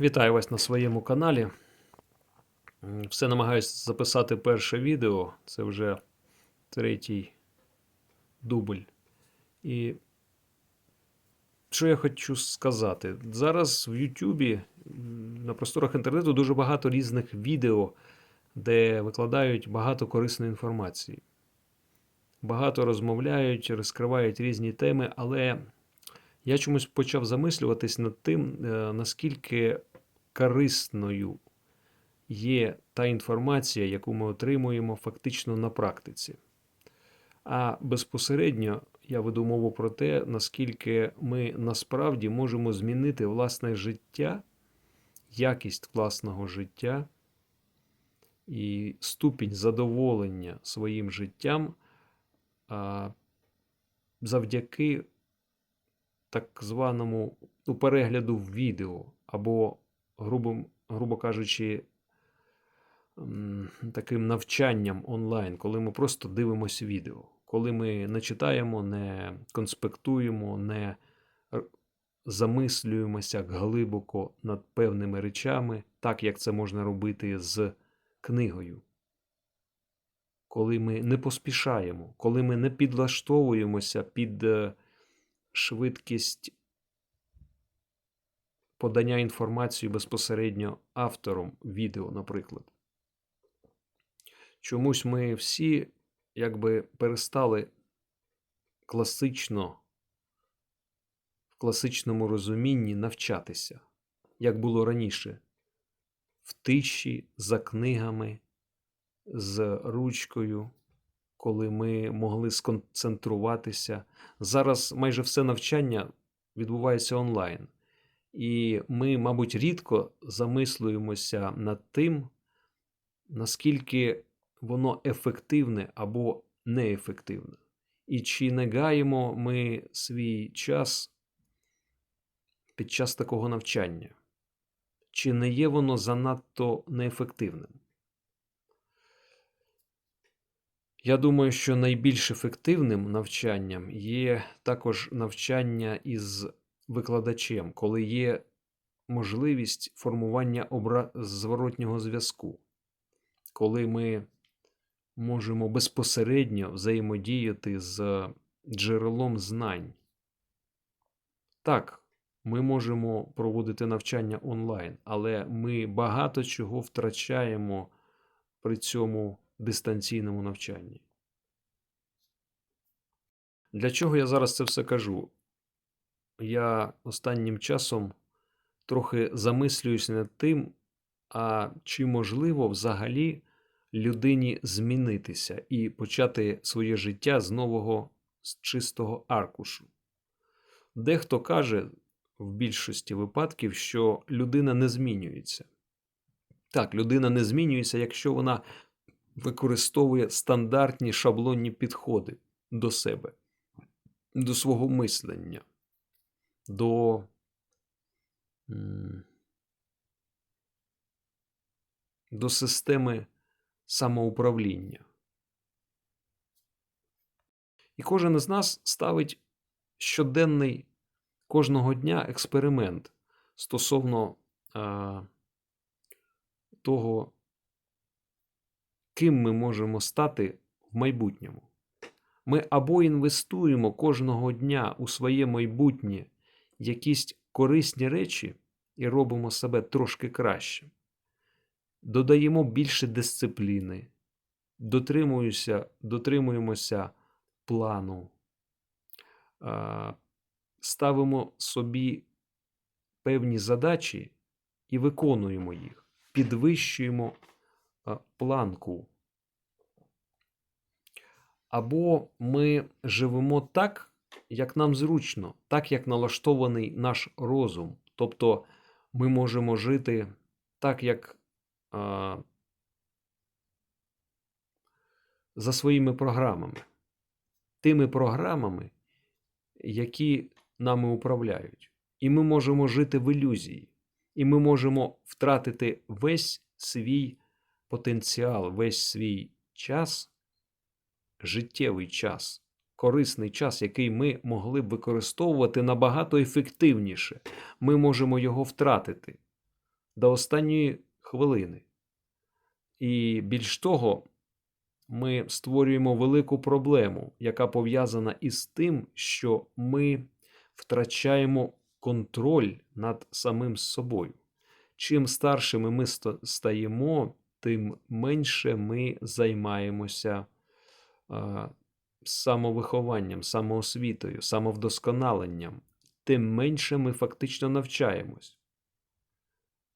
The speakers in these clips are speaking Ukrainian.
Вітаю вас на своєму каналі. Все намагаюся записати перше відео. Це вже третій дубль. І що я хочу сказати? Зараз в Ютубі на просторах інтернету дуже багато різних відео, де викладають багато корисної інформації. Багато розмовляють, розкривають різні теми, але я чомусь почав замислюватись над тим, е, наскільки корисною є та інформація, яку ми отримуємо фактично на практиці. А безпосередньо я веду мову про те, наскільки ми насправді можемо змінити власне життя, якість власного життя і ступінь задоволення своїм життям завдяки так званому ну, перегляду відео, або, грубо, грубо кажучи, таким навчанням онлайн, коли ми просто дивимося відео, коли ми не читаємо, не конспектуємо, не замислюємося глибоко над певними речами, так як це можна робити з книгою. Коли ми не поспішаємо, коли ми не підлаштовуємося під е, швидкість подання інформації безпосередньо автором відео, наприклад. Чомусь ми всі якби перестали класично, в класичному розумінні навчатися, як було раніше, в тиші, за книгами, з ручкою, коли ми могли сконцентруватися. Зараз майже все навчання відбувається онлайн. І ми, мабуть, рідко замислюємося над тим, наскільки воно ефективне або неефективне. І чи не гаємо ми свій час під час такого навчання? Чи не є воно занадто неефективним? Я думаю, що найбільш ефективним навчанням є також навчання із викладачем, коли є можливість формування обра... зворотнього зв'язку, коли ми можемо безпосередньо взаємодіяти з джерелом знань. Так, ми можемо проводити навчання онлайн, але ми багато чого втрачаємо при цьому дистанційному навчанні. Для чого я зараз це все кажу? Я останнім часом трохи замислююсь над тим, а чи можливо взагалі людині змінитися і почати своє життя з нового, з чистого аркушу. Дехто каже в більшості випадків, що людина не змінюється. Так, людина не змінюється, якщо вона використовує стандартні шаблонні підходи до себе, до свого мислення, до до системи самоуправління. І кожен із нас ставить щоденний кожного дня експеримент стосовно а, того, ким ми можемо стати в майбутньому. Ми або інвестуємо кожного дня у своє майбутнє якісь корисні речі і робимо себе трошки краще, додаємо більше дисципліни, дотримуємося, плану, ставимо собі певні задачі і виконуємо їх, підвищуємо планку. Або ми живемо так, як нам зручно, так як налаштований наш розум. Тобто ми можемо жити так, як а, за своїми програмами, тими програмами, які нами управляють. І ми можемо жити в ілюзії, і ми можемо втратити весь свій потенціал, весь свій час, життєвий час, корисний час, який ми могли б використовувати набагато ефективніше. Ми можемо його втратити. до останньої хвилини. І більш того, ми створюємо велику проблему, яка пов'язана із тим, що ми втрачаємо контроль над самим собою. Чим старшими ми стаємо, тим менше ми займаємося а, самовихованням, самоосвітою, самовдосконаленням, тим менше ми фактично навчаємось.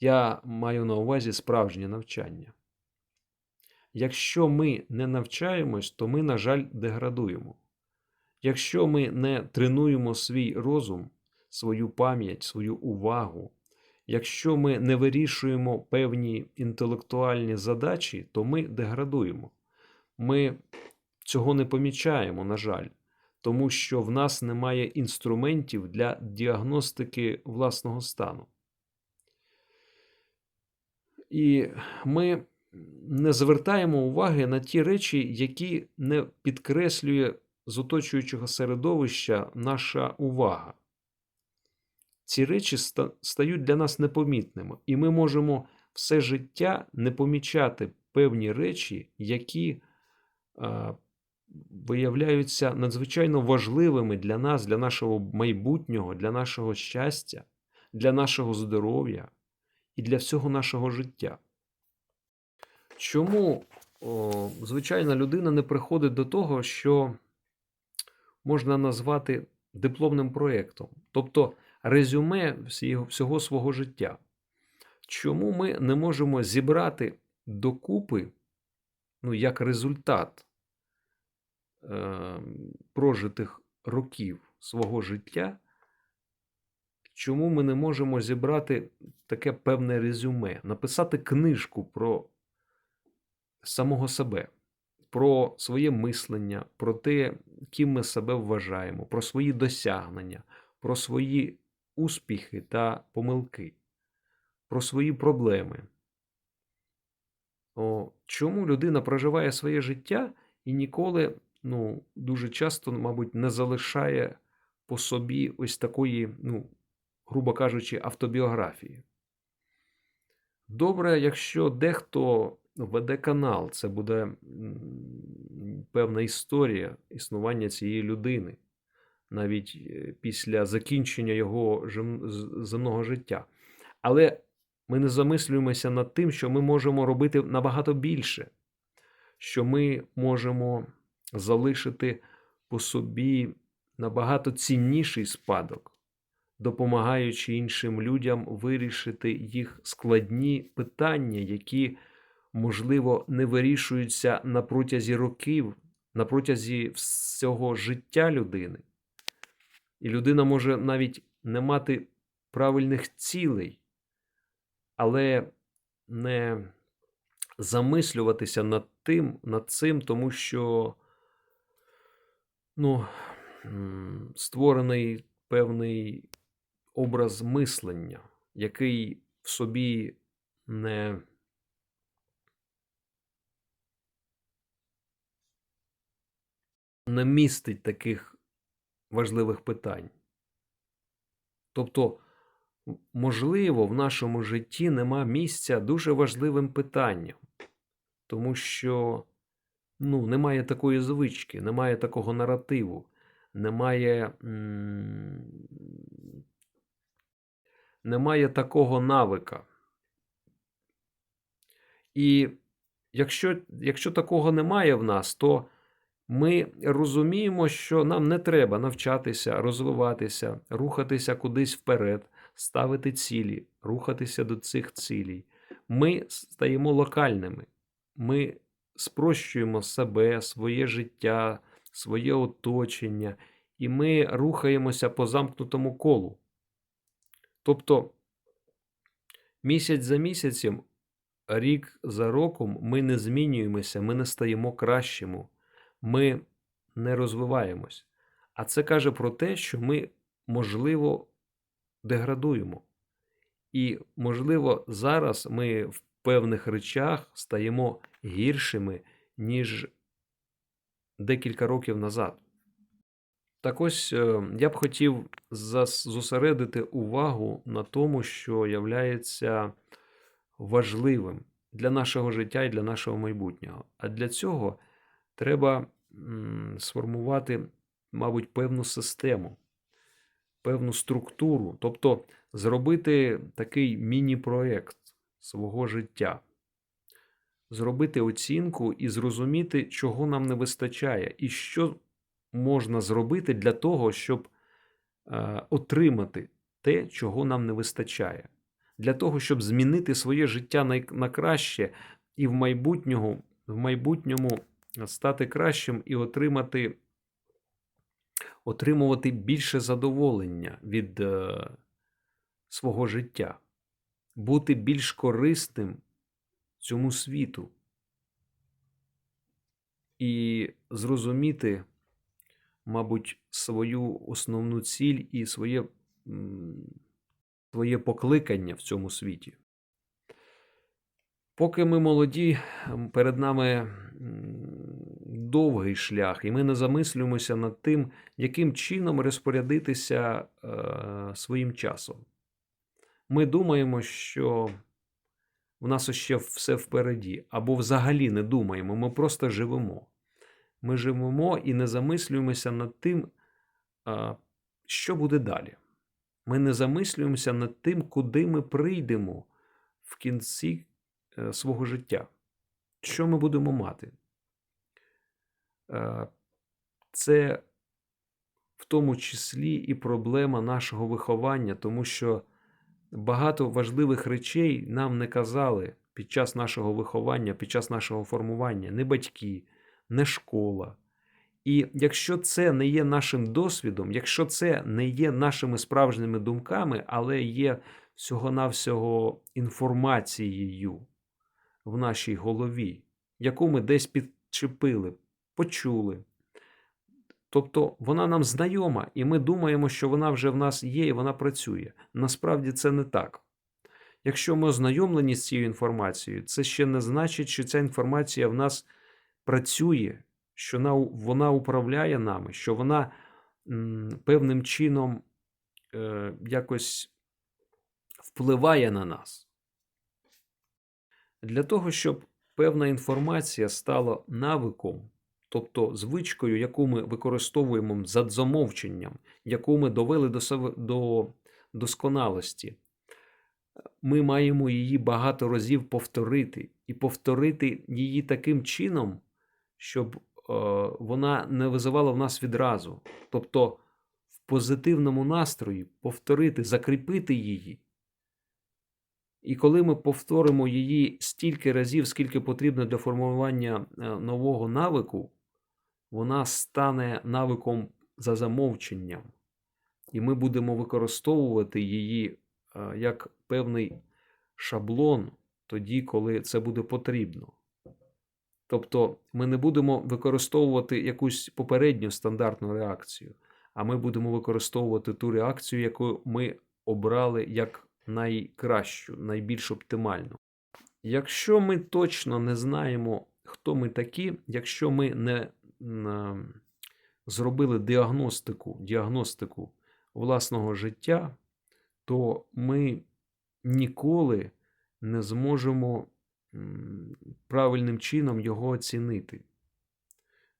Я маю на увазі справжнє навчання. Якщо ми не навчаємось, то ми, на жаль, деградуємо. Якщо ми не тренуємо свій розум, свою пам'ять, свою увагу, якщо ми не вирішуємо певні інтелектуальні задачі, то ми деградуємо. Ми цього не помічаємо, на жаль, тому що в нас немає інструментів для діагностики власного стану. І ми не звертаємо уваги на ті речі, які не підкреслює з оточуючого середовища наша увага. Ці речі стають для нас непомітними, і ми можемо все життя не помічати певні речі, які а, виявляються надзвичайно важливими для нас, для нашого майбутнього, для нашого щастя, для нашого здоров'я і для всього нашого життя. Чому о, звичайна людина не приходить до того, що можна назвати дипломним проєктом, тобто резюме всього, свого життя? Чому ми не можемо зібрати докупи, ну, як результат прожитих років свого життя? Чому ми не можемо зібрати таке певне резюме, написати книжку про самого себе, про своє мислення, про те, ким ми себе вважаємо, про свої досягнення, про свої успіхи та помилки, про свої проблеми. О, чому людина проживає своє життя і ніколи, ну, дуже часто, мабуть, не залишає по собі ось такої, ну, грубо кажучи, автобіографії? Добре, якщо дехто веде канал, це буде певна історія існування цієї людини, навіть е, після закінчення його земного життя. Але ми не замислюємося над тим, що ми можемо робити набагато більше, що ми можемо залишити по собі набагато цінніший спадок, допомагаючи іншим людям вирішити їх складні питання, які, можливо, не вирішуються на протязі років, на протязі всього життя людини. І людина може навіть не мати правильних цілей, але не замислюватися над тим, над цим, тому що ну, створений певний образ мислення, який в собі не не містить таких важливих питань. Тобто, можливо, в нашому житті нема місця дуже важливим питанням, тому що ну, немає такої звички, немає такого наративу, немає, немає такого навика. І якщо, якщо такого немає в нас, то ми розуміємо, що нам не треба навчатися, розвиватися, рухатися кудись вперед, ставити цілі, рухатися до цих цілей. Ми стаємо локальними. Ми спрощуємо себе, своє життя, своє оточення, і ми рухаємося по замкнутому колу. Тобто місяць за місяцем, рік за роком ми не змінюємося, ми не стаємо кращими, ми не розвиваємось. А це каже про те, що ми, можливо, деградуємо. І, можливо, зараз ми в певних речах стаємо гіршими, ніж декілька років назад. Так ось е, я б хотів зосередити увагу на тому, що являється важливим для нашого життя і для нашого майбутнього. А для цього треба сформувати, мабуть, певну систему, певну структуру, тобто зробити такий міні-проект свого життя, зробити оцінку і зрозуміти, чого нам не вистачає, і що можна зробити для того, щоб е, отримати те, чого нам не вистачає, для того, щоб змінити своє життя на, краще і в майбутньому, в майбутньому стати кращим і отримати, отримувати більше задоволення від е, свого життя, бути більш корисним цьому світу і зрозуміти, мабуть, свою основну ціль і своє, своє покликання в цьому світі. Поки ми молоді, перед нами довгий шлях, і ми не замислюємося над тим, яким чином розпорядитися е, своїм часом. Ми думаємо, що в нас ще все впереді, або взагалі не думаємо, ми просто живемо. Ми живемо і не замислюємося над тим, що буде далі. Ми не замислюємося над тим, куди ми прийдемо в кінці е, свого життя, що ми будемо мати. Е, Це в тому числі і проблема нашого виховання, тому що багато важливих речей нам не казали під час нашого виховання, під час нашого формування, не батьки, не школа. І якщо це не є нашим досвідом, якщо це не є нашими справжніми думками, але є всього-навсього інформацією в нашій голові, яку ми десь підчепили, почули. Тобто вона нам знайома, і ми думаємо, що вона вже в нас є і вона працює. Насправді це не так. Якщо ми ознайомлені з цією інформацією, це ще не значить, що ця інформація в нас працює, що вона, управляє нами, що вона певним чином е, якось впливає на нас. Для того, щоб певна інформація стала навиком, тобто звичкою, яку ми використовуємо за замовченням, яку ми довели до, до досконалості, ми маємо її багато разів повторити і повторити її таким чином, щоб е, вона не визивала в нас відразу. Тобто в позитивному настрої повторити, закріпити її. І коли ми повторимо її стільки разів, скільки потрібно для формування е, нового навику, вона стане навиком за замовченням. І ми будемо використовувати її е, як певний шаблон тоді, коли це буде потрібно. Тобто ми не будемо використовувати якусь попередню стандартну реакцію, а ми будемо використовувати ту реакцію, яку ми обрали як найкращу, найбільш оптимальну. Якщо ми точно не знаємо, хто ми такі, якщо ми не зробили діагностику, діагностику власного життя, то ми ніколи не зможемо правильним чином його оцінити.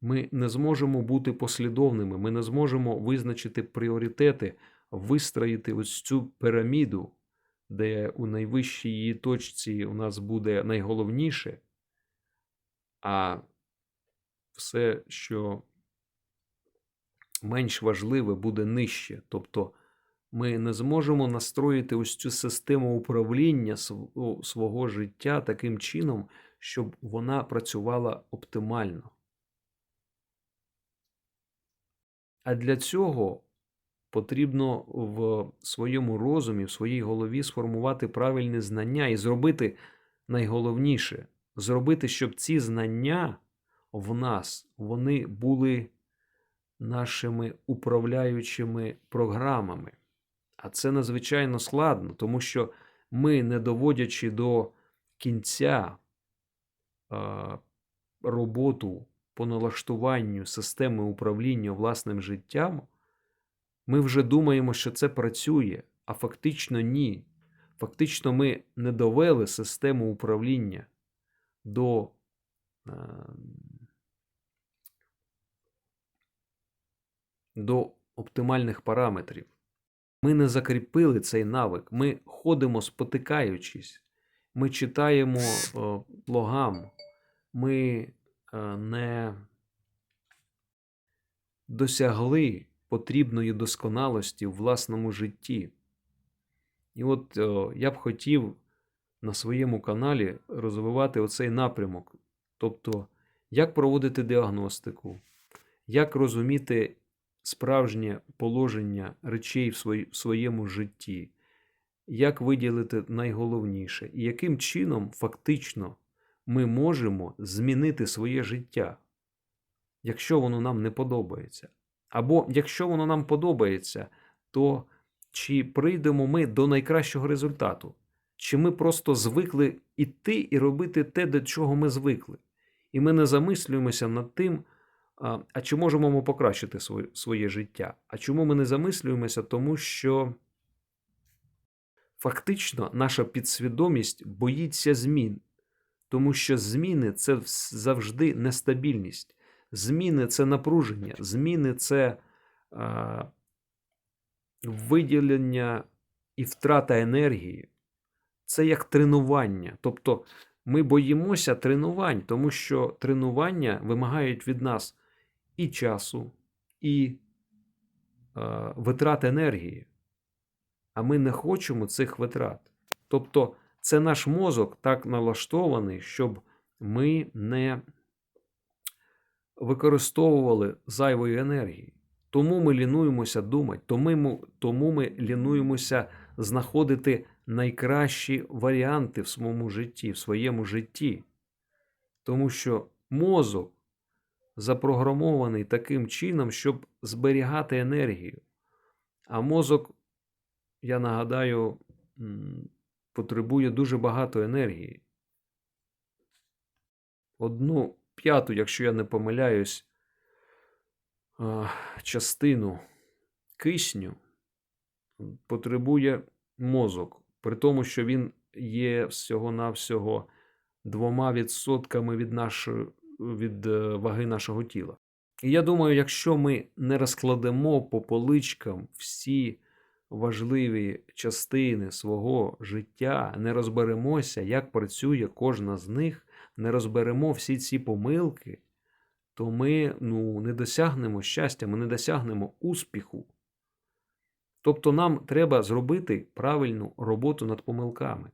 Ми не зможемо бути послідовними, ми не зможемо визначити пріоритети, вистроїти ось цю піраміду, де у найвищій її точці у нас буде найголовніше, а все, що менш важливе, буде нижче. Тобто ми не зможемо настроїти ось цю систему управління свого життя таким чином, щоб вона працювала оптимально. А для цього потрібно в своєму розумі, в своїй голові сформувати правильні знання і зробити найголовніше зробити, щоб ці знання в нас вони були нашими управляючими програмами. А це надзвичайно складно, тому що ми, не доводячи до кінця е, роботу по налаштуванню системи управління власним життям, ми вже думаємо, що це працює, а фактично ні. Фактично, ми не довели систему управління до до оптимальних параметрів. Ми не закріпили цей навик. Ми ходимо спотикаючись. Ми читаємо е, логам. Ми е, не досягли потрібної досконалості в власному житті. І от е, я б хотів на своєму каналі розвивати оцей напрямок. Тобто, як проводити діагностику, як розуміти справжнє положення речей в своєму житті, як виділити найголовніше, і яким чином фактично ми можемо змінити своє життя, якщо воно нам не подобається. Або якщо воно нам подобається, то чи прийдемо ми до найкращого результату? Чи ми просто звикли іти і робити те, до чого ми звикли? І ми не замислюємося над тим, а, чи можемо ми покращити своє, життя? А чому ми не замислюємося? Тому що фактично наша підсвідомість боїться змін, тому що зміни це завжди нестабільність. Зміни це напруження, зміни це а, виділення і втрата енергії. Це як тренування. Тобто ми боїмося тренувань, тому що тренування вимагають від нас і часу, і е, витрат енергії. А ми не хочемо цих витрат. Тобто, це наш мозок так налаштований, щоб ми не використовували зайвої енергії. Тому ми лінуємося думати, тому тому ми лінуємося знаходити найкращі варіанти в своєму житті, в своєму житті. Тому що мозок запрограмований таким чином, щоб зберігати енергію. А мозок, я нагадаю, потребує дуже багато енергії. Одну п'яту, якщо я не помиляюсь, частину кисню потребує мозок, при тому, що він є всього-навсього двома відсотками від, нашої, від е, ваги нашого тіла. І я думаю, якщо ми не розкладемо по поличкам всі важливі частини свого життя, не розберемося, як працює кожна з них, не розберемо всі ці помилки, то ми ну, не досягнемо щастя, ми не досягнемо успіху. Тобто нам треба зробити правильну роботу над помилками.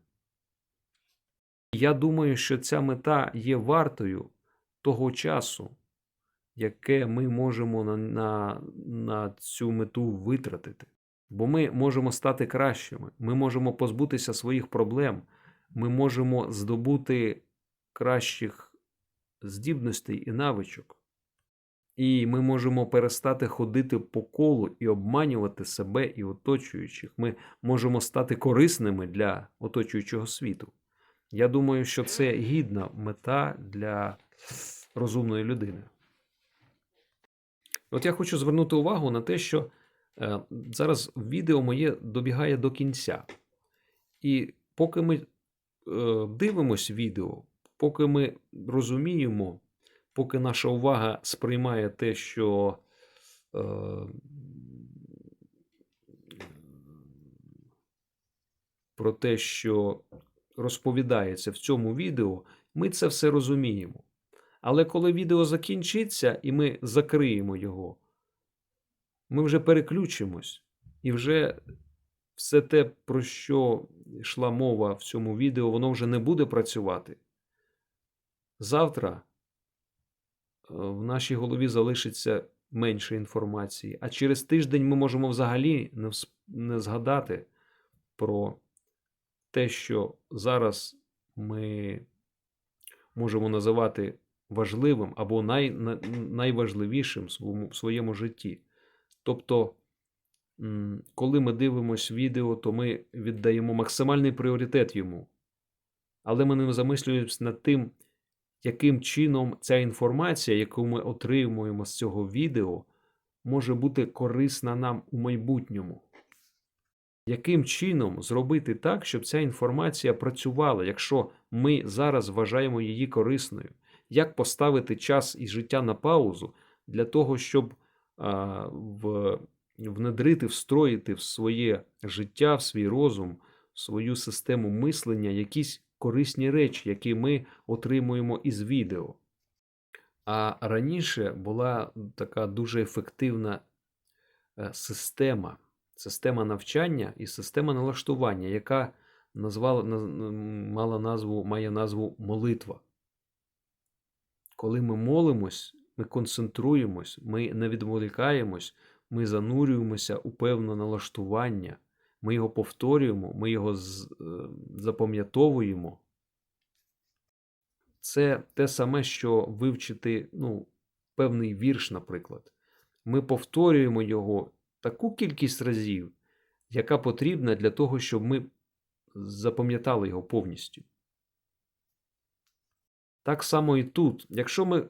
Я думаю, що ця мета є вартою того часу, яке ми можемо на, на, на цю мету витратити. Бо ми можемо стати кращими, ми можемо позбутися своїх проблем, ми можемо здобути кращих здібностей і навичок. І ми можемо перестати ходити по колу і обманювати себе і оточуючих. Ми можемо стати корисними для оточуючого світу. Я думаю, що це гідна мета для розумної людини. От я хочу звернути увагу на те, що е, зараз відео моє добігає до кінця. І поки ми е, дивимось відео, поки ми розуміємо, поки наша увага сприймає те, що е, про те, що розповідається в цьому відео, ми це все розуміємо. Але коли відео закінчиться і ми закриємо його, ми вже переключимось, і вже все те, про що йшла мова в цьому відео, воно вже не буде працювати. Завтра е, в нашій голові залишиться менше інформації, а через тиждень ми можемо взагалі не, не згадати про те, що зараз ми можемо називати важливим або най, найважливішим в своєму, житті. Тобто, коли ми дивимося відео, то ми віддаємо максимальний пріоритет йому. Але ми не замислюємося над тим, яким чином ця інформація, яку ми отримуємо з цього відео, може бути корисна нам у майбутньому. Яким чином зробити так, щоб ця інформація працювала, якщо ми зараз вважаємо її корисною? Як поставити час і життя на паузу для того, щоб а, в, внедрити, встроїти в своє життя, в свій розум, в свою систему мислення якісь корисні речі, які ми отримуємо із відео? А раніше була така дуже ефективна е, система, система навчання і система налаштування, яка назвала, мала назву, має назву молитва. Коли ми молимось, ми концентруємось, ми не відволікаємось, ми занурюємося у певне налаштування, ми його повторюємо, ми його е, запам'ятовуємо. Це те саме, що вивчити ну, певний вірш, наприклад. Ми повторюємо його таку кількість разів, яка потрібна для того, щоб ми запам'ятали його повністю. Так само і тут. Якщо ми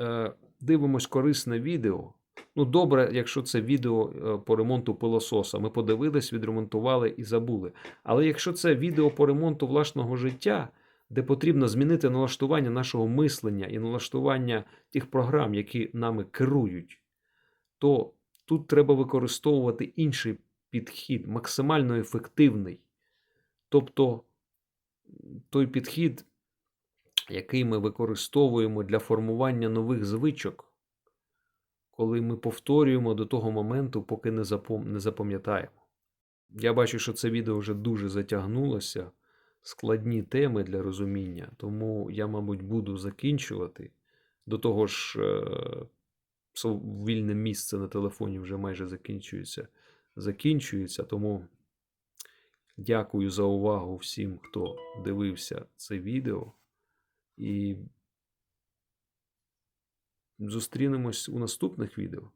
е, дивимось корисне відео, ну добре, якщо це відео е, по ремонту пилососа, ми подивились, відремонтували і забули. Але якщо це відео по ремонту власного життя, де потрібно змінити налаштування нашого мислення і налаштування тих програм, які нами керують, то тут треба використовувати інший підхід, максимально ефективний. Тобто той підхід, який ми використовуємо для формування нових звичок, коли ми повторюємо до того моменту, поки не запам'ятаємо. Я бачу, що це відео вже дуже затягнулося, складні теми для розуміння, тому я, мабуть, буду закінчувати. До того ж, е, вільне місце на телефоні вже майже закінчується. закінчується, тому дякую за увагу всім, хто дивився це відео. І зустрінемось у наступних відео.